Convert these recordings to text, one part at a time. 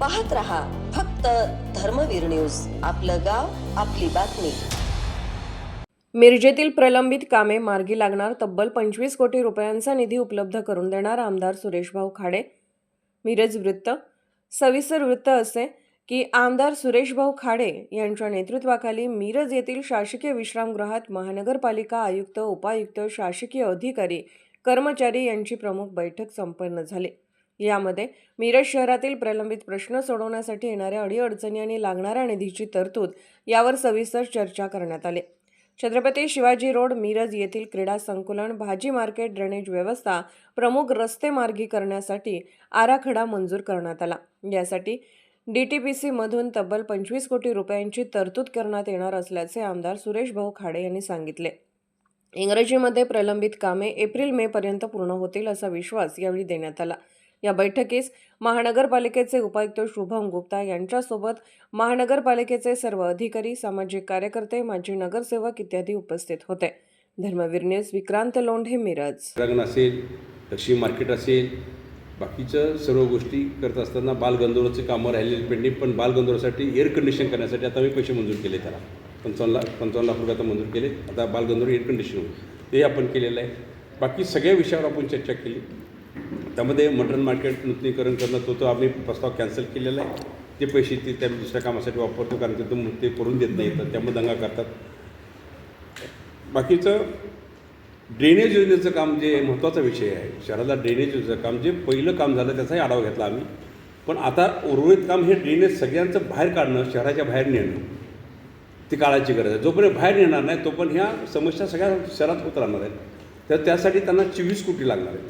पाहत रहा फक्त धर्मवीर न्यूज. आपलं गाव आपली बातमी. मिरजेतील प्रलंबित कामे मार्गी लागणार तब्बल पंचवीस कोटी रुपयांचा निधी उपलब्ध करून देणार आमदार सुरेशभाऊ खाडे. मिरज वृत्त. सविस्तर वृत्त असे की आमदार सुरेशभाऊ खाडे यांच्या नेतृत्वाखाली मिरज येथील शासकीय विश्रामगृहात महानगरपालिका आयुक्त उपायुक्त शासकीय अधिकारी कर्मचारी यांची प्रमुख बैठक संपन्न झाली. यामध्ये मिरज शहरातील प्रलंबित प्रश्न सोडवण्यासाठी येणाऱ्या अडीअडचणी आणि लागणाऱ्या निधीची तरतूद यावर सविस्तर चर्चा करण्यात आली. छत्रपती शिवाजी रोड मिरज येथील क्रीडा संकुलन भाजी मार्केट ड्रेनेज व्यवस्था प्रमुख रस्ते मार्गी करण्यासाठी आराखडा मंजूर करण्यात आला. यासाठी पी सीमधून तब्बल पंचवीस कोटी रुपयांची तरतूद करण्यात येणार असल्याचे आमदार सुरेश भाऊ खाडे यांनी सांगितले. इंग्रजीमध्ये प्रलंबित कामे एप्रिल मे पर्यंत पूर्ण होतील असा विश्वास यावेळी देण्यात आला. या बैठकीस महानगरपालिकेचे उपायुक्त शुभम गुप्ता यांच्यासोबत महानगरपालिकेचे सर्व अधिकारी सामाजिक कार्यकर्ते माजी नगरसेवक इत्यादी उपस्थित होते. धर्मवीर न्यूज विक्रांत लोंढे मिरज. लग्न असेल लक्ष्मी मार्केट असेल बाकीच्या सर्व गोष्टी करत असताना बालगंधर्वचे कामं राहिलेली पेंडिंग पण बालगंधर्वसाठी एअर कंडिशन करण्यासाठी आता मी पैसे मंजूर केले त्याला. पंचावन्न लाख पंचावन्न लाख रुपये आता मंजूर केले. आता बालगंधर्व एअर कंडिशन ते आपण केलेलं आहे. बाकी सगळ्या विषयावर आपण चर्चा केली. त्यामध्ये मटन मार्केट नूतनीकरण करणं तो तो आम्ही प्रस्ताव कॅन्सल केलेला आहे. ते पैसे ते त्या दुसऱ्या कामासाठी वापरतो कारण तिथं ते करून देत नाही तर त्यामुळे दंगा करतात. बाकीचं ड्रेनेज योजनेचं काम जे महत्त्वाचा विषय आहे. शहराला ड्रेनेज योजनेचं काम जे पहिलं काम झालं त्याचाही आढावा घेतला आम्ही. पण आता उर्वरित काम हे ड्रेनेज सगळ्यांचं बाहेर काढणं शहराच्या बाहेर नेणं ती काळाची गरज आहे. जोपर्यंत बाहेर नेणार नाही तोपर्यंत ह्या समस्या सगळ्या शहरात होत राहणार आहेत. तर त्यासाठी त्यांना चोवीस कोटी लागणार आहेत.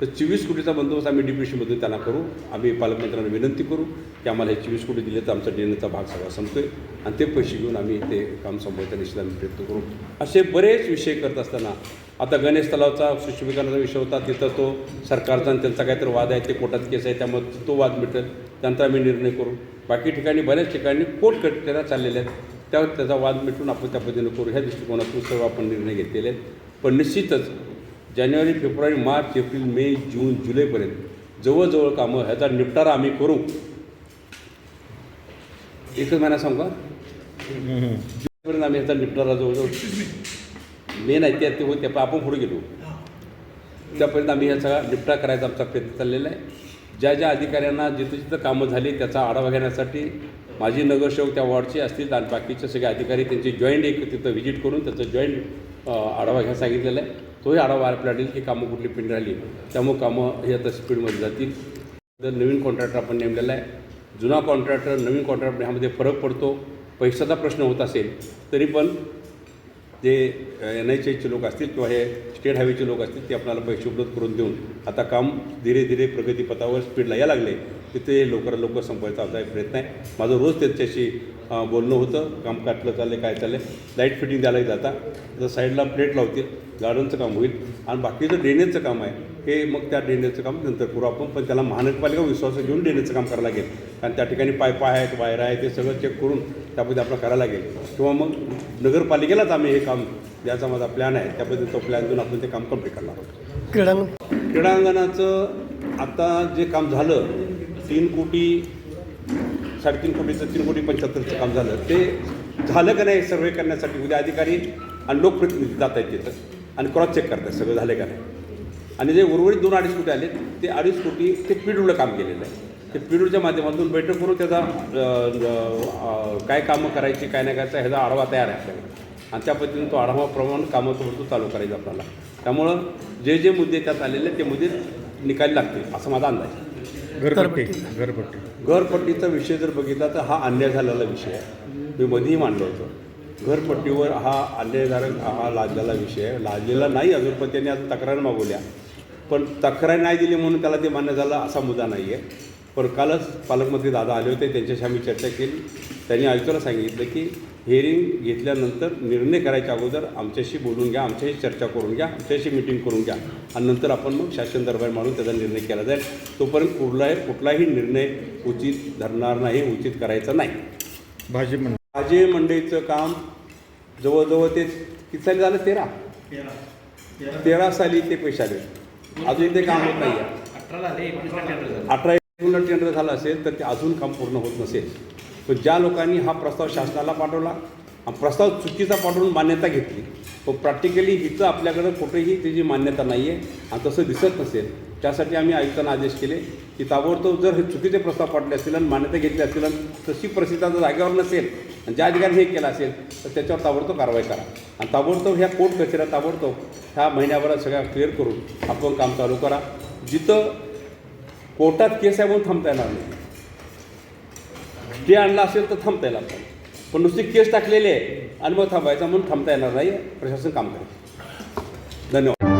तर चोवीस कोटीचा बंदोबस्त आम्ही डीपीसीमधून त्यांना करू. आम्ही पालकमंत्र्यांना विनंती करू की आम्हाला हे चोवीस कोटी दिले तर आमचा ड्रेनेजचा भाग सगळा संपतोय आणि ते पैसे घेऊन आम्ही ते काम संपवायचा निश्चित आम्ही प्रयत्न करू. असे बरेच विषय करत असताना आता गणेश तलावचा सुशोभीकरणाचा विषय होता तिथं तो सरकारचा आणि त्यांचा काहीतरी वाद आहे ते कोर्टात केस आहे त्यामुळे तो वाद मिटेल. त्यानंतर आम्ही निर्णय करू. बाकी ठिकाणी बऱ्याच ठिकाणी कोर्ट कटकऱ्या चाललेल्या आहेत. त्यावर त्याचा वाद मिटून आपण त्या पद्धतीनं करू. ह्या दृष्टिकोनातून सर्व आपण निर्णय घेतलेले आहेत. पण निश्चितच जानेवारी फेब्रुवारी मार्च एप्रिल मे जून जुलैपर्यंत जवळजवळ कामं ह्याचा निपटारा आम्ही करू. एकच महिना सांगू का? जुलैपर्यंत आम्ही ह्याचा निपटारा जवळजवळ मेन आहे त्या ते होते पण आपण पुढे गेलो. त्यापर्यंत आम्ही ह्या सगळा निपटा करायचा आमचा प्रयत्न चाललेला आहे. ज्या ज्या अधिकाऱ्यांना जिथं जिथं कामं झाली त्याचा आढावा घेण्यासाठी माझी नगरसेवक त्या वॉर्डचे असतील आणि बाकीचे सगळे अधिकारी त्यांची जॉईंट एक तिथं व्हिजिट करून त्याचं जॉईंट आढावा घ्या सांगितलेला आहे. तोही आढावा आपल्याला की कामं कुठली पिंड राहिली. त्यामुळे कामं हे आता स्पीडमध्ये जातील. तर नवीन कॉन्ट्रॅक्टर आपण नेमलेला आहे. जुना कॉन्ट्रॅक्टर नवीन कॉन्ट्रॅक्टर ह्यामध्ये फरक पडतो. पैशाचा प्रश्न होत असेल तरी पण जे एन एच एचे लोक असतील किंवा हे स्टेट हायवेचे लोक असतील ते आपल्याला पैसे उपलब्ध करून देऊन आता काम धीरे धीरे प्रगतीपथावर स्पीडला यायला लागले तिथे लवकरात लवकर संपवायचा आता एक प्रयत्न आहे. माझं रोज त्याच्याशी बोलणं होतं काम काटलं चाललं काय चाललं लाइट फिटिंग द्यायला जाता. तर साईडला प्लेट लावतील. गार्डनचं काम होईल. आणि बाकीचं ड्रेनेजचं काम आहे. हे मग त्या ड्रेनेजचं काम नंतर करू आपण. पण त्याला महानगरपालिका विश्वास घेऊन ड्रेनेजचं काम करायला लागेल. कारण त्या ठिकाणी पायपा आहेत वायर आहे ते सगळं चेक करून त्यामध्ये आपलं करायला लागेल. किंवा मग नगरपालिकेलाच आम्ही हे काम द्यायचा माझा प्लॅन आहे त्या पद्धतीने तो प्लॅन देऊन आपण ते काम कंप्लीट करणार आहोत. क्रीडांगण क्रीडांगणाचं आता जे काम झालं तीन कोटी साडेतीन कोटीचं तीन कोटी पंच्याहत्तरचं काम झालं. ते झालं का नाही सर्वे करण्यासाठी उद्या अधिकारी आणि लोकप्रतिनिधी जात आहेत तिथं. आणि क्रॉस चेक करतात सगळं झालं का नाही? आणि जे उर्वरित दोन अडीच कोटी आले ते अडीच कोटी ते पिडूला काम केलेलं आहे. ते पिडूच्या माध्यमातून बैठक करून त्याचा काय कामं करायची काय नाही करायचं ह्याचा आढावा तयार आहे आपल्याकडे. आणि त्या पद्धतीने तो आढावाप्रमाणे कामं तो चालू करायचं आपल्याला. त्यामुळं जे जे मुद्दे त्यात आलेले ते मुद्दे निकाली लागतील असा माझा अंदाज आहे. घरपट्टी घरपट्टी. घरपट्टीचा विषय जर बघितला तर हा अन्याय झालेला विषय आहे. मी मध्येही मांडलं होतं. घरपट्टीवर हा अन्यायधारक हा लादलेला विषय आहे. लादलेला नाही अजून पण त्यांनी आता तक्रार मागवल्या. पण तक्रार नाही दिली म्हणून त्याला ते मान्य झालं असा मुद्दा नाही आहे. पण कालच पालकमंत्री दादा आले होते त्यांच्याशी आम्ही चर्चा केली. त्यांनी आयुक्ताला सांगितलं की हिअरिंग घेतल्यानंतर निर्णय करायच्या अगोदर आमच्याशी बोलून घ्या आमच्याशी चर्चा करून घ्या आमच्याशी मिटिंग करून घ्या. आणि नंतर आपण मग शासन दरबार मांडून त्याचा निर्णय केला जाईल. तोपर्यंत कुठलाही कुठलाही निर्णय उचित धरणार नाही उचित करायचा नाही. भाजी भाजी मंडईचं काम जवळजवळ ते किती साली झालं? तेरा. तेरा. साली ते पैसे आले. अजून ते काम होत नाही अठरा रेग्युलर टेंडर झालं असेल तर ते अजून काम पूर्ण होत नसेल. पण ज्या लोकांनी हा प्रस्ताव शासनाला पाठवला हा प्रस्ताव चुकीचा पाठवून मान्यता घेतली पण प्रॅक्टिकली हिचं आपल्याकडं कुठेही त्याची मान्यता नाही आहे आणि तसं दिसत नसेल. त्यासाठी आम्ही आयुक्तांना आदेश केले की ताबडतोब जर हे चुकीचे प्रस्ताव पाठवले असतील आणि मान्यता घेतली असतील आणि तशी परिस्थिती आता जागेवर नसेल. आणि ज्या अधिकारी हे केलं असेल तर त्याच्यावर ताबडतोब कारवाई करा. आणि ताबडतोब ह्या कोर्ट कचेऱ्या ताबडतोब ह्या महिन्याभरात सगळ्या क्लिअर करून आपण काम चालू करा. जिथं कोर्टात केस आहे म्हणून थांबता येणार नाही. स्टे आणला असेल तर थांबता येईल आपण पण नुसती केस टाकलेली आहे आणि मग थांबायचा म्हणून थांबता येणार नाही. प्रशासन काम करेल. धन्यवाद.